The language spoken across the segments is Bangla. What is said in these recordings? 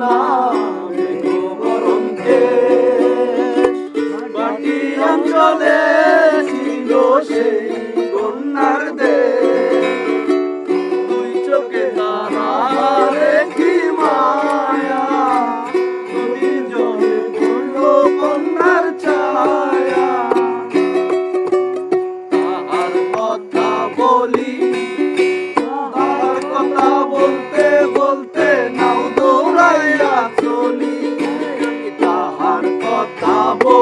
কন্যা বরণকে বাটি অঞ্চলে ছিল সেই কন্যার দেশ। দুই চোখে তারারে কি মায়া। নদীর জলে পড়ল কন্যার ছায়া বলতে বলতে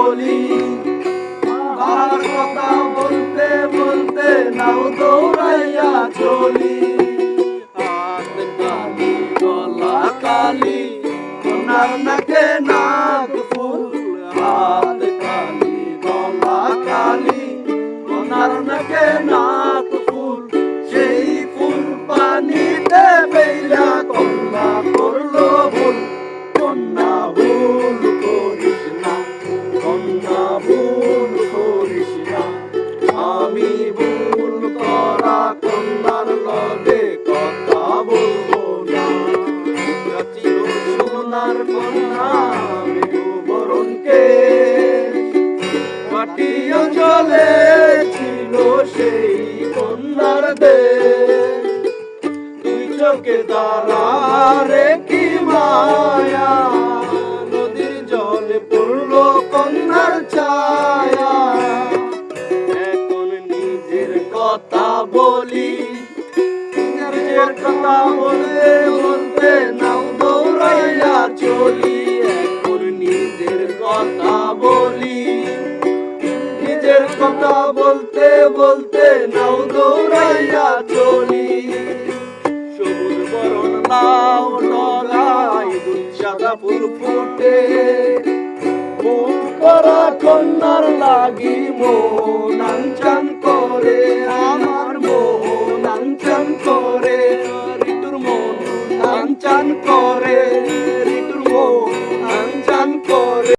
বলি আর কথা বলতে বলতে নাও দৌড়াইয়া চলি। হাত কালি গলা কালি, সোনার নাকে নাক চোখে তারা রে কি মায়া। নদীর জলে পড়ল কন্যার ছায়া। এখন নিজের কথা বলি নিজের কথা বলে ফুল ফুটে মন করা কন্যার লাগি মন আঞ্চান করে, আমার মন আঞ্চান করে, ঋতুর মন আঞ্চান করে।